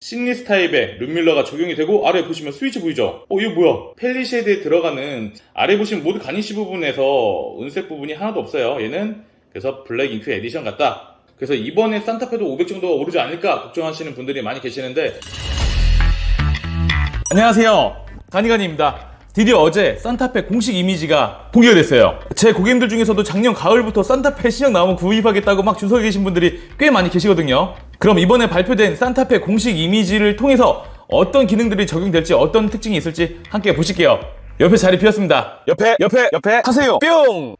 시니스 타입의 룸밀러가 적용이 되고 아래 보시면 스위치 보이죠? 어 이거 뭐야? 펠리쉐드에 들어가는 아래 보시면 모두 가니쉬 부분에서 은색 부분이 하나도 없어요. 얘는 그래서 블랙 잉크 에디션 같다. 그래서 이번에 산타페도 500 정도가 오르지 않을까 걱정하시는 분들이 많이 계시는데 안녕하세요. 가니가니입니다. 드디어 어제 산타페 공식 이미지가 공개가 됐어요. 제 고객님들 중에서도 작년 가을부터 산타페 시장 나오면 구입하겠다고 막줄서 계신 분들이 꽤 많이 계시거든요. 그럼 이번에 발표된 산타페 공식 이미지를 통해서 어떤 기능들이 적용될지 어떤 특징이 있을지 함께 보실게요. 옆에 자리 비었습니다. 옆에 옆에 옆에 하세요 뿅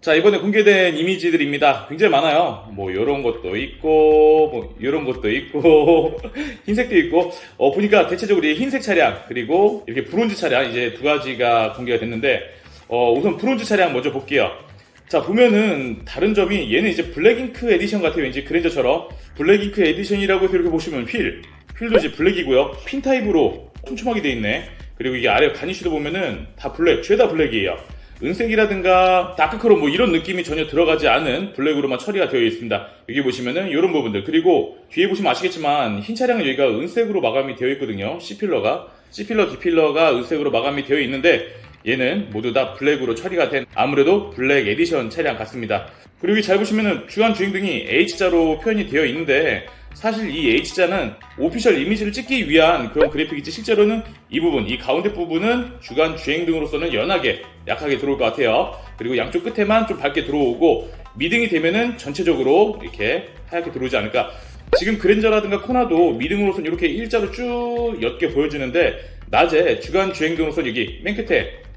자 이번에 공개된 이미지들입니다. 굉장히 많아요. 뭐 이런 것도 있고 뭐 이런 것도 있고 흰색도 있고 어 보니까 대체적으로 이 흰색 차량 그리고 이렇게 브론즈 차량 이제 두 가지가 공개가 됐는데 어 우선 브론즈 차량 먼저 볼게요. 자 보면은 다른 점이 얘는 이제 블랙잉크 에디션 같아요. 왠지 그랜저처럼 블랙잉크 에디션이라고 해서 이렇게 보시면 휠 휠도 이제 블랙이고요. 핀 타입으로 촘촘하게 돼 있네. 그리고 이게 아래 가니쉬도 보면은 다 블랙 죄다 블랙이에요. 은색이라든가 다크크롬 뭐 이런 느낌이 전혀 들어가지 않은 블랙으로만 처리가 되어 있습니다. 여기 보시면은 이런 부분들 그리고 뒤에 보시면 아시겠지만 흰 차량은 여기가 은색으로 마감이 되어 있거든요. C필러가 C필러, D필러가 은색으로 마감이 되어 있는데 얘는 모두 다 블랙으로 처리가 된 아무래도 블랙 에디션 차량 같습니다. 그리고 잘 보시면은 주간 주행등이 H자로 표현이 되어 있는데 사실 이 H자는 오피셜 이미지를 찍기 위한 그런 그래픽이지 실제로는 이 부분, 이 가운데 부분은 주간 주행등으로서는 연하게 약하게 들어올 것 같아요. 그리고 양쪽 끝에만 좀 밝게 들어오고 미등이 되면은 전체적으로 이렇게 하얗게 들어오지 않을까. 지금 그랜저라든가 코나도 미등으로선 이렇게 일자로 쭉 옅게 보여지는데 낮에 주간 주행등으로선 여기 맨 끝에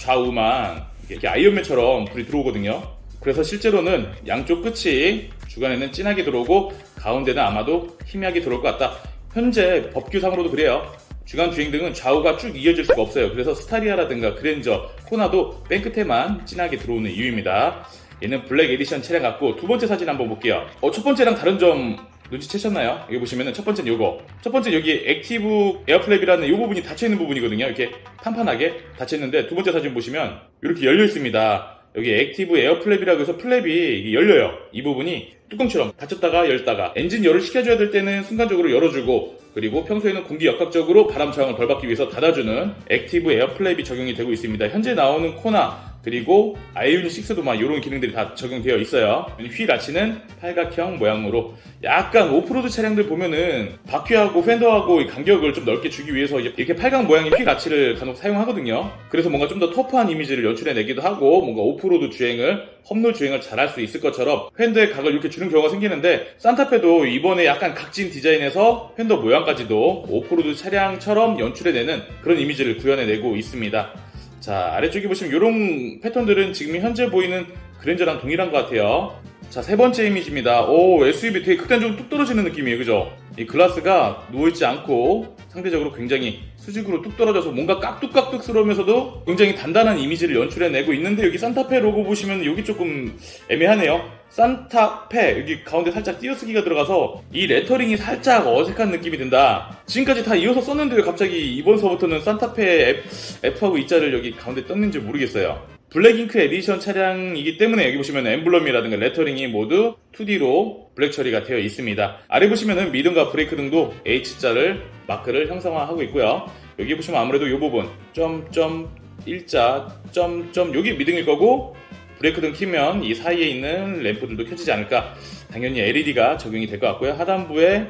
좌우만 이렇게 아이언맨처럼 불이 들어오거든요. 그래서 실제로는 양쪽 끝이 주간에는 진하게 들어오고 가운데는 아마도 희미하게 들어올 것 같다. 현재 법규상으로도 그래요. 주간 주행 등은 좌우가 쭉 이어질 수가 없어요. 그래서 스타리아라든가 그랜저, 코나도 맨 끝에만 진하게 들어오는 이유입니다. 얘는 블랙 에디션 차량 같고 두 번째 사진 한번 볼게요. 어, 첫 번째랑 다른 점 눈치채셨나요? 여기 보시면은 첫 번째는 요거. 첫 번째 여기 액티브 에어플랩이라는 이 부분이 닫혀 있는 부분이거든요. 이렇게 판판하게 닫혀 있는데 두 번째 사진 보시면 이렇게 열려 있습니다. 여기 액티브 에어플랩이라고 해서 플랩이 열려요. 이 부분이 뚜껑처럼 닫혔다가 열다가 엔진 열을 식혀줘야 될 때는 순간적으로 열어주고 그리고 평소에는 공기 역학적으로 바람 저항을 덜 받기 위해서 닫아주는 액티브 에어플랩이 적용이 되고 있습니다. 현재 나오는 코나 그리고 아이오닉 6도 막 이런 기능들이 다 적용되어 있어요. 휠 아치는 팔각형 모양으로 약간 오프로드 차량들 보면은 바퀴하고 팬더하고 이 간격을 좀 넓게 주기 위해서 이렇게 팔각 모양의 휠 아치를 간혹 사용하거든요. 그래서 뭔가 좀 더 터프한 이미지를 연출해 내기도 하고 뭔가 오프로드 주행을 험로 주행을 잘할 수 있을 것처럼 팬더의 각을 이렇게 주는 경우가 생기는데 산타페도 이번에 약간 각진 디자인에서 팬더 모양까지도 오프로드 차량처럼 연출해내는 그런 이미지를 구현해내고 있습니다. 자 아래쪽에 보시면 이런 패턴들은 지금 현재 보이는 그랜저랑 동일한 것 같아요. 자 세 번째 이미지입니다. 오 SUV 되게 극단적으로 뚝 떨어지는 느낌이에요. 그죠? 이 글라스가 누워있지 않고 상대적으로 굉장히 수직으로 뚝 떨어져서 뭔가 깍둑깍둑스러우면서도 굉장히 단단한 이미지를 연출해내고 있는데 여기 산타페 로고 보시면 여기 조금 애매하네요 산타페 여기 가운데 살짝 띄어쓰기가 들어가서 이 레터링이 살짝 어색한 느낌이 든다 지금까지 다 이어서 썼는데 왜 갑자기 이번서부터는 산타페 F, F하고 E자를 여기 가운데 떴는지 모르겠어요 블랙잉크 에디션 차량이기 때문에 여기 보시면 엠블럼이라든가 레터링이 모두 2D로 블랙 처리가 되어 있습니다. 아래 보시면은 미등과 브레이크 등도 H자를 마크를 형상화하고 있고요. 여기 보시면 아무래도 이 부분 점점 일자 점점 여기 미등일 거고 브레이크 등 키면 이 사이에 있는 램프들도 켜지지 않을까. 당연히 LED가 적용이 될 것 같고요. 하단부에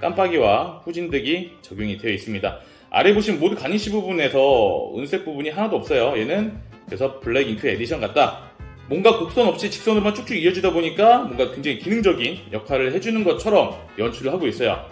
깜빡이와 후진등이 적용이 되어 있습니다. 아래 보시면 모두 가니쉬 부분에서 은색 부분이 하나도 없어요. 얘는 그래서 블랙 잉크 에디션 같다. 뭔가 곡선 없이 직선으로만 쭉쭉 이어지다 보니까 뭔가 굉장히 기능적인 역할을 해주는 것처럼 연출을 하고 있어요.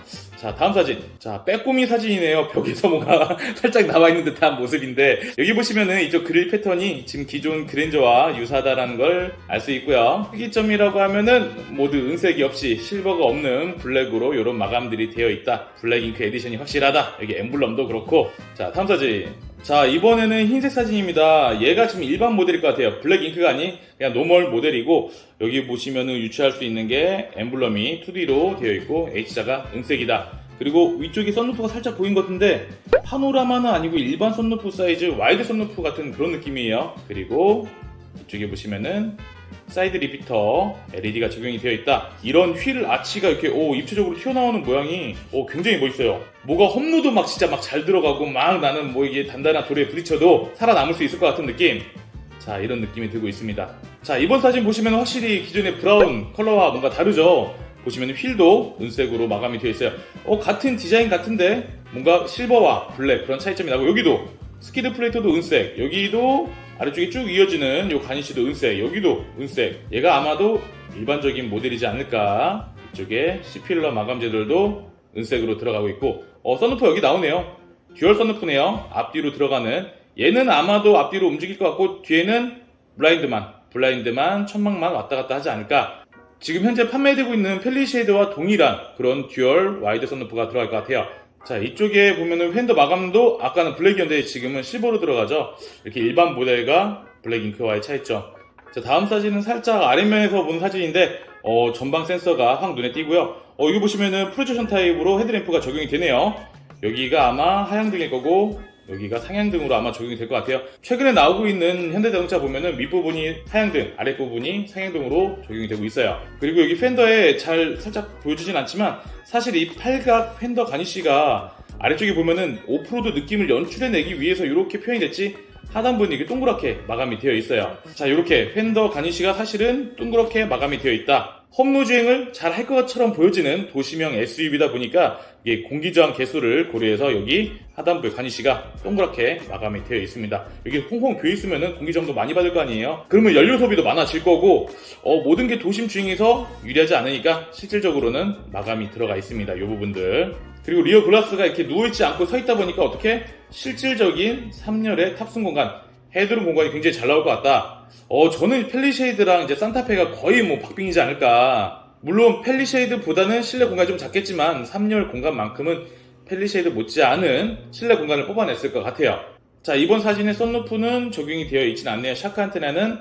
자, 다음 사진. 자, 빼꼼히 사진이네요. 벽에서 뭔가 살짝 나와 있는 듯한 모습인데, 여기 보시면은 이쪽 그릴 패턴이 지금 기존 그랜저와 유사하다라는 걸 알 수 있고요. 특이점이라고 하면은 모두 은색이 없이 실버가 없는 블랙으로 이런 마감들이 되어 있다. 블랙 잉크 에디션이 확실하다. 여기 엠블럼도 그렇고. 자, 다음 사진. 자, 이번에는 흰색 사진입니다. 얘가 지금 일반 모델일 것 같아요. 블랙 잉크가 아닌 그냥 노멀 모델이고, 여기 보시면은 유추할 수 있는 게 엠블럼이 2D로 되어 있고, H자가 은색이다. 그리고 위쪽에 썬루프가 살짝 보인 것 같은데, 파노라마는 아니고 일반 썬루프 사이즈 와이드 썬루프 같은 그런 느낌이에요. 그리고 이쪽에 보시면은 사이드 리피터 LED가 적용이 되어 있다. 이런 휠 아치가 이렇게 오 입체적으로 튀어나오는 모양이 오 굉장히 멋있어요. 뭐가 험로도 막 진짜 막 잘 들어가고 막 나는 뭐 이게 단단한 돌에 부딪혀도 살아남을 수 있을 것 같은 느낌. 자 이런 느낌이 들고 있습니다. 자 이번 사진 보시면 확실히 기존의 브라운 컬러와 뭔가 다르죠. 보시면 휠도 은색으로 마감이 되어 있어요. 어 같은 디자인 같은데 뭔가 실버와 블랙 그런 차이점이 나고 여기도 스키드 플레이터도 은색 여기도 아래쪽에 쭉 이어지는 요 가니쉬도 은색 여기도 은색. 얘가 아마도 일반적인 모델이지 않을까. 이쪽에 C필러 마감재들도 은색으로 들어가고 있고. 어 썬루프 여기 나오네요. 듀얼 썬루프네요. 앞뒤로 들어가는. 얘는 아마도 앞뒤로 움직일 것 같고 뒤에는 블라인드만 블라인드만 천막만 왔다 갔다 하지 않을까. 지금 현재 판매되고 있는 펠리쉐이드와 동일한 그런 듀얼 와이드 썬루프가 들어갈 것 같아요 자 이쪽에 보면은 휀더 마감도 아까는 블랙이었는데 지금은 실버로 들어가죠. 이렇게 일반 모델과 블랙 잉크와의 차이점. 자 다음 사진은 살짝 아래면에서 본 사진인데 어, 전방 센서가 확 눈에 띄고요. 어, 여기 보시면은 프로젝션 타입으로 헤드램프가 적용이 되네요. 여기가 아마 하향등일 거고 여기가 상향등으로 아마 적용이 될 것 같아요. 최근에 나오고 있는 현대자동차 보면은 윗부분이 하향등, 아랫부분이 상향등으로 적용이 되고 있어요. 그리고 여기 팬더에 잘 살짝 보여주진 않지만 사실 이 팔각 팬더 가니쉬가 아래쪽에 보면은 오프로드 느낌을 연출해내기 위해서 이렇게 표현이 됐지 하단부는 이게 동그랗게 마감이 되어 있어요. 자, 이렇게 팬더 가니쉬가 사실은 동그랗게 마감이 되어 있다. 험로 주행을 잘 할 것처럼 보여지는 도시명 SUV다 보니까 이게 공기저항 개수를 고려해서 여기 하단부에 가니쉬가 동그랗게 마감이 되어 있습니다. 여기 콩콩 비어 있으면 공기저항도 많이 받을 거 아니에요? 그러면 연료 소비도 많아질 거고 어, 모든 게 도심 주행에서 유리하지 않으니까 실질적으로는 마감이 들어가 있습니다. 이 부분들. 그리고 리어 글라스가 이렇게 누워있지 않고 서 있다 보니까 어떻게 실질적인 3열의 탑승 공간, 헤드룸 공간이 굉장히 잘 나올 것 같다. 어, 저는 펠리쉐이드랑 이제 산타페가 거의 뭐 박빙이지 않을까. 물론 펠리쉐이드보다는 실내 공간이 좀 작겠지만 3열 공간만큼은 펠리쉐이드 못지않은 실내 공간을 뽑아냈을 것 같아요. 자, 이번 사진의 썬루프는 적용이 되어 있진 않네요. 샤크 안테나는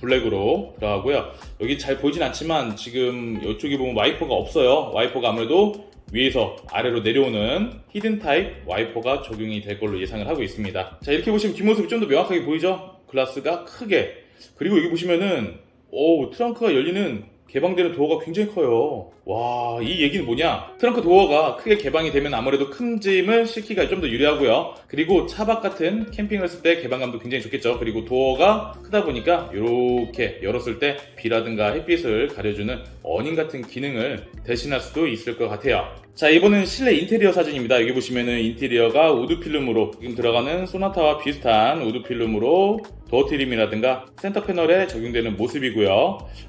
블랙으로 들어가고요. 여기 잘 보이진 않지만 지금 이쪽에 보면 와이퍼가 없어요. 와이퍼가 아무래도 위에서 아래로 내려오는 히든 타입 와이퍼가 적용이 될 걸로 예상을 하고 있습니다. 자 이렇게 보시면 뒷모습이 좀 더 명확하게 보이죠? 글라스가 크게 그리고 여기 보시면은 오 트렁크가 열리는 개방되는 도어가 굉장히 커요. 와, 이 얘기는 뭐냐? 트렁크 도어가 크게 개방이 되면 아무래도 큰 짐을 싣기가 좀 더 유리하고요. 그리고 차박 같은 캠핑을 했을 때 개방감도 굉장히 좋겠죠. 그리고 도어가 크다 보니까 이렇게 열었을 때 비라든가 햇빛을 가려주는 어닝 같은 기능을 대신할 수도 있을 것 같아요. 자, 이번엔 실내 인테리어 사진입니다. 여기 보시면은 인테리어가 우드 필름으로 지금 들어가는 소나타와 비슷한 우드 필름으로 도어 트림이라든가 센터 패널에 적용되는 모습이고요.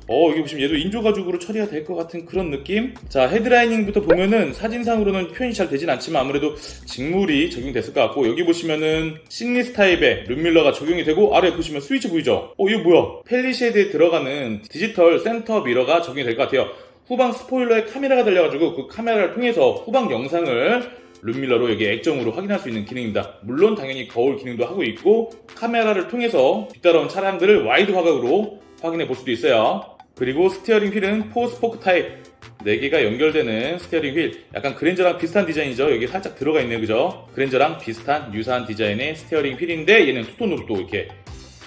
어, 여기 보시면 얘도 인조 가죽으로 처리가 될 것 같은 그런 느낌? 자, 헤드라이닝부터 보면은 사진상으로는 표현이 잘 되진 않지만 아무래도 직물이 적용됐을 것 같고 여기 보시면은 시니스 타입의 룸밀러가 적용이 되고 아래 보시면 스위치 보이죠? 어, 이거 뭐야? 펠리쉐이드에 들어가는 디지털 센터 미러가 적용이 될 것 같아요. 후방 스포일러에 카메라가 달려가지고 그 카메라를 통해서 후방 영상을 룸밀러로 여기 액정으로 확인할 수 있는 기능입니다. 물론 당연히 거울 기능도 하고 있고 카메라를 통해서 뒤따라온 차량들을 와이드 화각으로 확인해 볼 수도 있어요. 그리고 스티어링 휠은 포스포크 타입 4개가 연결되는 스티어링 휠 약간 그랜저랑 비슷한 디자인이죠. 여기 살짝 들어가 있네요. 그죠? 그랜저랑 비슷한 유사한 디자인의 스티어링 휠인데 얘는 투톤으로 또 이렇게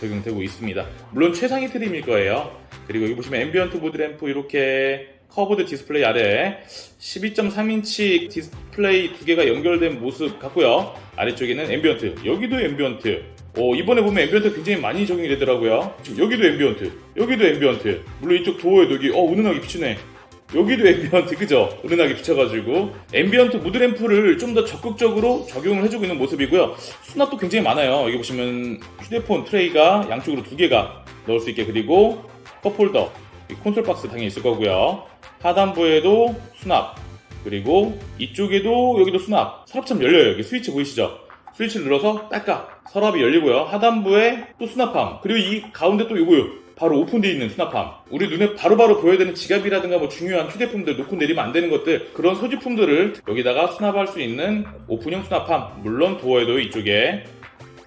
적용되고 있습니다. 물론 최상위 트림일 거예요. 그리고 여기 보시면 앰비언트 보드 램프 이렇게 커브드 디스플레이 아래 12.3인치 디스플레이 두 개가 연결된 모습 같고요. 아래쪽에는 앰비언트, 여기도 앰비언트. 어, 이번에 보면 앰비언트 굉장히 많이 적용이 되더라고요. 여기도 앰비언트, 여기도 앰비언트. 물론 이쪽 도어에도 여기 어 은은하게 비추네. 여기도 앰비언트 그죠? 은은하게 비춰가지고 앰비언트 무드 램프를 좀 더 적극적으로 적용을 해주고 있는 모습이고요. 수납도 굉장히 많아요. 여기 보시면 휴대폰 트레이가 양쪽으로 두 개가 넣을 수 있게 그리고 컵홀더, 이 콘솔 박스 당연히 있을 거고요. 하단부에도 수납 그리고 이쪽에도 여기도 수납. 서랍처럼 열려요. 여기 스위치 보이시죠? 스위치를 눌러서 딸깍 서랍이 열리고요. 하단부에 또 수납함. 그리고 이 가운데 또 이거요. 바로 오픈되어 있는 수납함. 우리 눈에 바로 바로 보여야 되는 지갑이라든가 뭐 중요한 휴대폰들 놓고 내리면 안 되는 것들 그런 소지품들을 여기다가 수납할 수 있는 오픈형 수납함. 물론 도어에도 이쪽에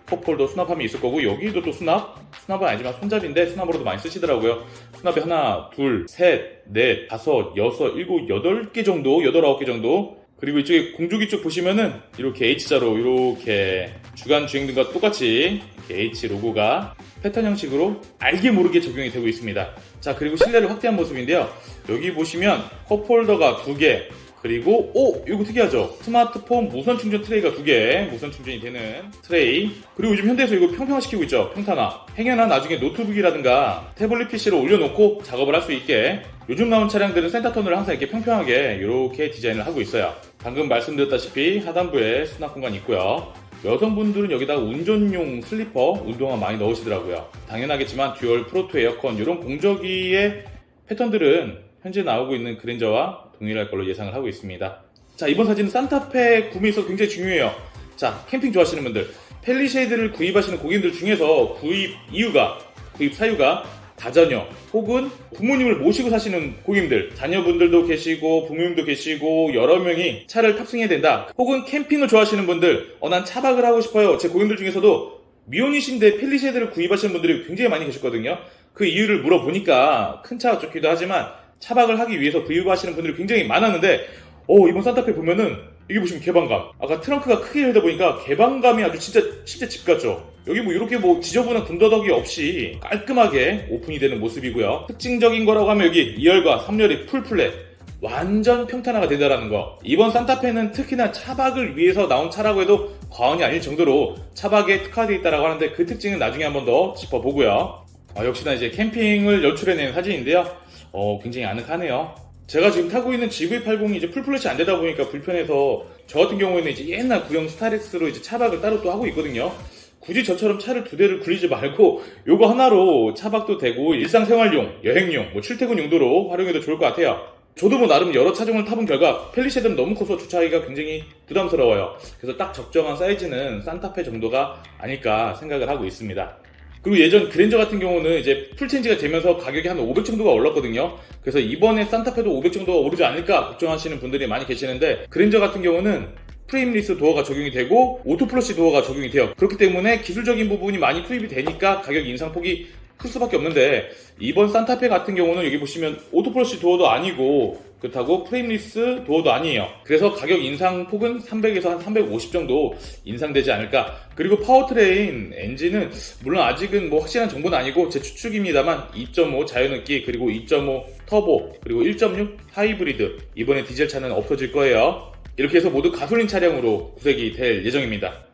컵홀더 수납함이 있을 거고 여기도 또 수납. 수납은 아니지만 손잡이인데 수납으로도 많이 쓰시더라고요. 수납이 하나, 둘, 셋, 넷, 다섯, 여섯, 일곱, 여덟 개 정도, 여덟 아홉 개 정도. 그리고 이쪽에 공조기 쪽 보시면은 이렇게 H자로 이렇게 주간 주행등과 똑같이 H 로고가 패턴 형식으로 알게 모르게 적용이 되고 있습니다. 자, 그리고 실내를 확대한 모습인데요. 여기 보시면 컵홀더가 두 개, 그리고 오! 이거 특이하죠? 스마트폰 무선 충전 트레이가 두 개 무선 충전이 되는 트레이. 그리고 요즘 현대에서 이거 평평화시키고 있죠? 평탄화. 행여나 나중에 노트북이라든가 태블릿 PC로 올려놓고 작업을 할 수 있게. 요즘 나온 차량들은 센터턴을 항상 이렇게 평평하게 이렇게 디자인을 하고 있어요. 방금 말씀드렸다시피 하단부에 수납 공간이 있고요. 여성분들은 여기다가 운전용 슬리퍼 운동화 많이 넣으시더라고요. 당연하겠지만 듀얼 프로토 에어컨 이런 공저기의 패턴들은 현재 나오고 있는 그랜저와 동일할 걸로 예상을 하고 있습니다. 자, 이번 사진은 산타페 구매에서 굉장히 중요해요. 자, 캠핑 좋아하시는 분들, 펠리쉐이드를 구입하시는 고객님들 중에서 구입 이유가, 구입 사유가 다자녀 혹은 부모님을 모시고 사시는 고객님들, 자녀분들도 계시고 부모님도 계시고 여러 명이 차를 탑승해야 된다. 혹은 캠핑을 좋아하시는 분들, 어, 난 차박을 하고 싶어요. 제 고객님들 중에서도 미혼이신데 펠리쉐이드를 구입하시는 분들이 굉장히 많이 계셨거든요. 그 이유를 물어보니까 큰 차가 좋기도 하지만 차박을 하기 위해서 구입하시는 분들이 굉장히 많았는데 어 이번 산타페 보면은 여기 보시면 개방감 아까 트렁크가 크게 열다 보니까 개방감이 아주 진짜 진짜 집 같죠 여기 뭐 이렇게 뭐 지저분한 군더더기 없이 깔끔하게 오픈이 되는 모습이고요 특징적인 거라고 하면 여기 2열과 3열이 풀플랫 완전 평탄화가 된다라는 거. 이번 산타페는 특히나 차박을 위해서 나온 차라고 해도 과언이 아닐 정도로 차박에 특화되어 있다라고 하는데 그 특징은 나중에 한번 더 짚어보고요. 아, 역시나 이제 캠핑을 연출해낸 사진인데요. 어, 굉장히 아늑하네요. 제가 지금 타고 있는 GV80이 이제 풀플랫이 안 되다 보니까 불편해서 저 같은 경우에는 이제 옛날 구형 스타렉스로 이제 차박을 따로 또 하고 있거든요. 굳이 저처럼 차를 두 대를 굴리지 말고 요거 하나로 차박도 되고 일상생활용, 여행용, 뭐 출퇴근 용도로 활용해도 좋을 것 같아요. 저도 뭐 나름 여러 차종을 타본 결과 펠리쉐드는 너무 커서 주차하기가 굉장히 부담스러워요. 그래서 딱 적정한 사이즈는 산타페 정도가 아닐까 생각을 하고 있습니다. 그리고 예전 그랜저 같은 경우는 이제 풀체인지가 되면서 가격이 한 500 정도가 올랐거든요. 그래서 이번에 산타페도 500 정도가 오르지 않을까 걱정하시는 분들이 많이 계시는데 그랜저 같은 경우는 프레임리스 도어가 적용이 되고 오토플러시 도어가 적용이 돼요. 그렇기 때문에 기술적인 부분이 많이 투입이 되니까 가격 인상폭이 클 수밖에 없는데 이번 산타페 같은 경우는 여기 보시면 오토플러시 도어도 아니고 그렇다고 프레임리스 도어도 아니에요. 그래서 가격 인상 폭은 300에서 한 350 정도 인상되지 않을까. 그리고 파워트레인 엔진은 물론 아직은 뭐 확실한 정보는 아니고 제 추측입니다만 2.5 자연흡기 그리고 2.5 터보 그리고 1.6 하이브리드 이번에 디젤 차는 없어질 거예요. 이렇게 해서 모두 가솔린 차량으로 구색이 될 예정입니다.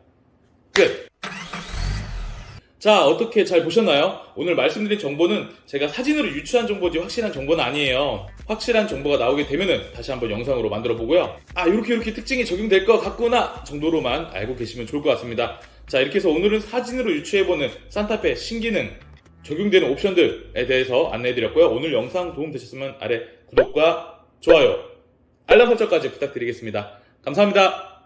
끝! 자, 어떻게 잘 보셨나요? 오늘 말씀드린 정보는 제가 사진으로 유추한 정보지 확실한 정보는 아니에요. 확실한 정보가 나오게 되면은 다시 한번 영상으로 만들어 보고요. 아, 이렇게 이렇게 특징이 적용될 것 같구나 정도로만 알고 계시면 좋을 것 같습니다. 자, 이렇게 해서 오늘은 사진으로 유추해보는 산타페 신기능 적용되는 옵션들에 대해서 안내해드렸고요. 오늘 영상 도움되셨으면 아래 구독과 좋아요, 알람 설정까지 부탁드리겠습니다. 감사합니다.